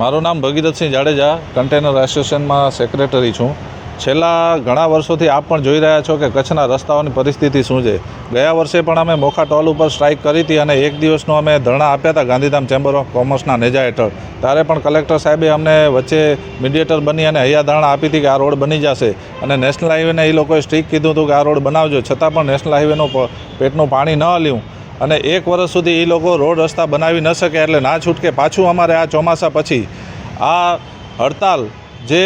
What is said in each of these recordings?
મારું નામ ભગીરથસિંહ જાડેજા કન્ટેનર એસોસિએશનમાં સેક્રેટરી છું. છેલ્લા ઘણા વર્ષોથી આપ પણ જોઈ રહ્યા છો કે કચ્છના રસ્તાઓની પરિસ્થિતિ શું છે. ગયા વર્ષે પણ અમે મોખા ટોલ ઉપર સ્ટ્રાઇક કરી હતી અને એક દિવસનો અમે ધરણા આપ્યા હતા ગાંધીધામ ચેમ્બર ઓફ કોમર્સના નેજા હેઠળ. ત્યારે પણ કલેક્ટર સાહેબે અમને વચ્ચે મીડિયેટર બની અને હૈયા ધારણા આપી હતી કે આ રોડ બની જશે. અને નેશનલ હાઈવેને એ લોકોએ સ્ટ્રીક કીધું હતું કે આ રોડ બનાવજો. છતાં પણ નેશનલ હાઈવેનું પેટનું પાણી ન હલ્યું. અને એક વર્ષ સુધી એ લોકો રોડ રસ્તા બનાવી ન શકે એટલે ના છૂટકે પાછું અમારે આ ચોમાસા પછી આ હડતાલ જે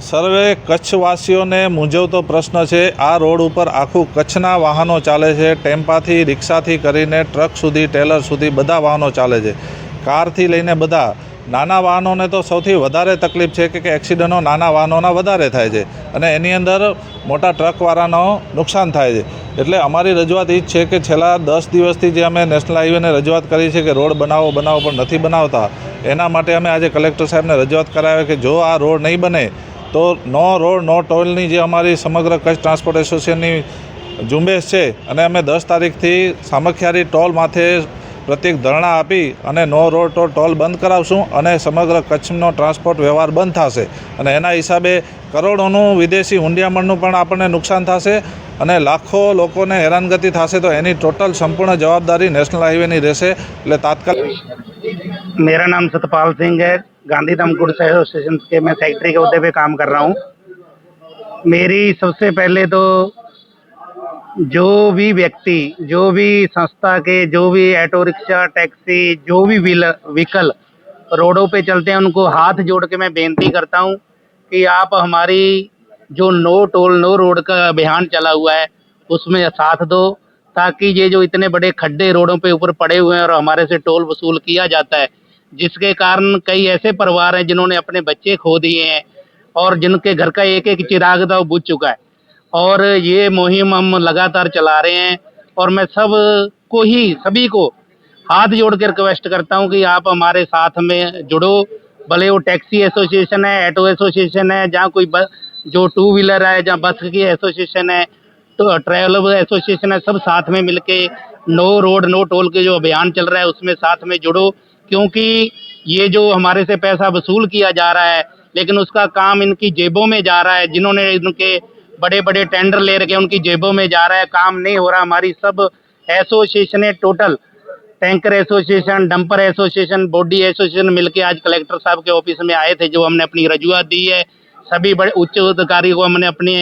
સર્વે કચ્છવાસીઓને મૂંઝવતો પ્રશ્ન છે, આ રોડ ઉપર આખું કચ્છના વાહનો ચાલે છે, ટેમ્પાથી, રિક્ષાથી કરીને, ટ્રક સુધી, ટેલર સુધી બધા વાહનો ચાલે છે. કારથી લઈને બધા નાના વાહનોને તો સૌથી વધારે તકલીફ છે કે એક્સિડન્ટો નાના વાહનોના વધારે થાય છે અને એની અંદર મોટા ટ્રકવાળાનો નુકસાન થાય છે. એટલે અમારી રજૂઆત એ જ છે કે છેલ્લા દસ દિવસથી જે અમે નેશનલ હાઈવેને રજૂઆત કરી છે કે રોડ બનાવો બનાવો, પણ નથી બનાવતા, એના માટે અમે આજે કલેક્ટર સાહેબને રજૂઆત કરાવી કે જો આ રોડ નહીં બને, તો નો રોડ, નો ટોલની જે અમારી સમગ્ર કચ્છ ટ્રાન્સપોર્ટ એસોસિએશનની ઝુંબેશ છે અને અમે દસ તારીખથી સામખિયારી ટોલ માથે પ્રત્યેક ધરણા આપી અને નો રોડ ટોલ ટોલ બંધ કરાવશું અને સમગ્ર કચ્છનો ટ્રાન્સપોર્ટ વ્યવહાર બંધ થશે અને એના હિસાબે કરોડોનું વિદેશી હુંડિયામણનું પણ આપણને નુકસાન થશે અને લાખો લોકોને હેરાનગતિ થશે તો એની ટોટલ સંપૂર્ણ જવાબદારી નેશનલ હાઈવેની રહેશે એટલે તાત્કાલિક मेरा नाम सतपाल सिंह है गांधीधाम गुड्स एसोसिएशन के मैं सेक्रेटरी के अहदे पे काम कर रहा हूँ मेरी सबसे पहले तो जो भी व्यक्ति, जो भी संस्था के, जो भी ऑटो रिक्शा, टैक्सी, जो भी व्हीकल रोडों पे चलते हैं, उनको हाथ जोड़ के मैं बेनती करता हूँ कि आप हमारी जो नो टोल, नो रोड का अभियान चला हुआ है, उसमें साथ दो, ताकि ये जो इतने बड़े खड्डे रोडों पे ऊपर पड़े हुए हैं और हमारे से टोल वसूल किया जाता है, जिसके कारण कई ऐसे परिवार हैं जिन्होंने अपने बच्चे खो दिए हैं और जिनके घर का एक एक चिराग था वो बुझ चुका है। और ये मुहिम हम लगातार चला रहे हैं और मैं सबको ही, सभी को हाथ जोड़ के रिक्वेस्ट करता हूँ कि आप हमारे साथ में जुड़ो। भले वो टैक्सी एसोसिएशन है ऑटो एसोसिएशन है, जहाँ कोई बस जो टू व्हीलर है, जहाँ बस की एसोसिएशन है तो ट्रैवल एसोसिएशन है, सब साथ में मिलके नो रोड नो टोल के जो अभियान चल रहा है, उसमें साथ में जुड़ो। क्योंकि ये जो हमारे से पैसा वसूल किया जा रहा है, लेकिन उसका काम इनकी जेबों में जा रहा है, जिन्होंने इनके बड़े बड़े टेंडर ले रखे, उनकी जेबों में जा रहा है, काम नहीं हो रहा, हमारी सब association total. Tanker association, dumper association, body association मिलके आज कलेक्टर साहब के ऑफ़िस में आए थे, जो हमने अपनी रजुआत दी है। सभी बड़े उच्च अधिकारी को हमने अपने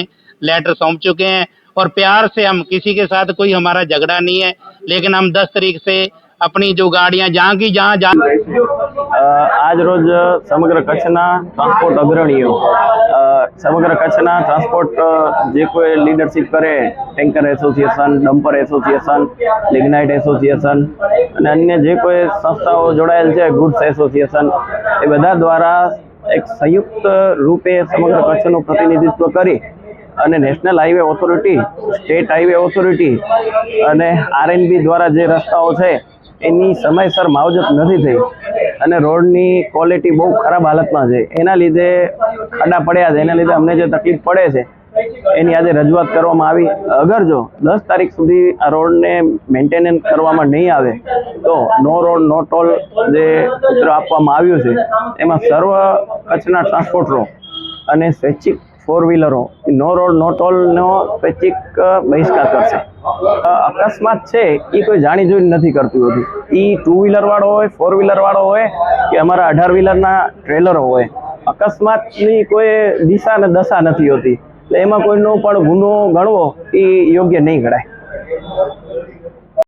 लेटर सौंप चुके हैं। और प्यार से हम किसी के साथ कोई हमारा झगड़ा नहीं है, लेकिन हम दस तरीक से अपनी जो गाड़ियाँ, जहाँ की जहाँ जा आज रोज समग्र कच्छना ट्रांसपोर्ट अग्रणियों। સમગ્ર કચ્છના ટ્રાન્સપોર્ટ જે કોઈ લીડરશિપ કરે tanker association dumper association lignite association અને અન્ય જે કોઈ સંસ્થાઓ જોડાયેલ છે ગુડ્સ એસોસિએશન એ બધા દ્વારા એક સંયુક્ત રૂપે સમગ્ર કચ્છનું પ્રતિનિધિત્વ કરી અને national highway authority state highway authority અને આરએનબી દ્વારા જે રસ્તાઓ છે, એની સમયસર માવજત નથી થઈ. અને રોડની ક્વોલિટી બહુ ખરાબ હાલતમાં છે. એના લીધે ખાડા પડ્યા છે. એના લીધે અમને જે તકલીફ પડે છે, એની આજે રજૂઆત કરવામાં આવી. અગર જો દસ તારીખ સુધી આ રોડને મેન્ટેનન્સ કરવામાં નહીં આવે, તો નો રોડ નો ટોલ જે સૂત્ર આપવામાં આવ્યું છે, એમાં સર્વ કચ્છના ટ્રાન્સપોર્ટરો અને સ્વૈચ્છિક ફોર વ્હીલરો નો રોડ નો ટોલનો સ્વૈચ્છિક બહિષ્કાર કરશે. અકસ્માત છે એ કોઈ જાણી જોઈને નથી કરતું હતું એ ટુ વ્હીલરવાળો હોય ફોર વ્હીલરવાળો હોય, કે અમારા અઢાર વ્હીલરના ટ્રેલરો હોય. અકસ્માતની કોઈ દિશા ને દશા નથી હોતી. એટલે એમાં કોઈનો પણ ગુનો ગણવો એ યોગ્ય નહીં ગણાય.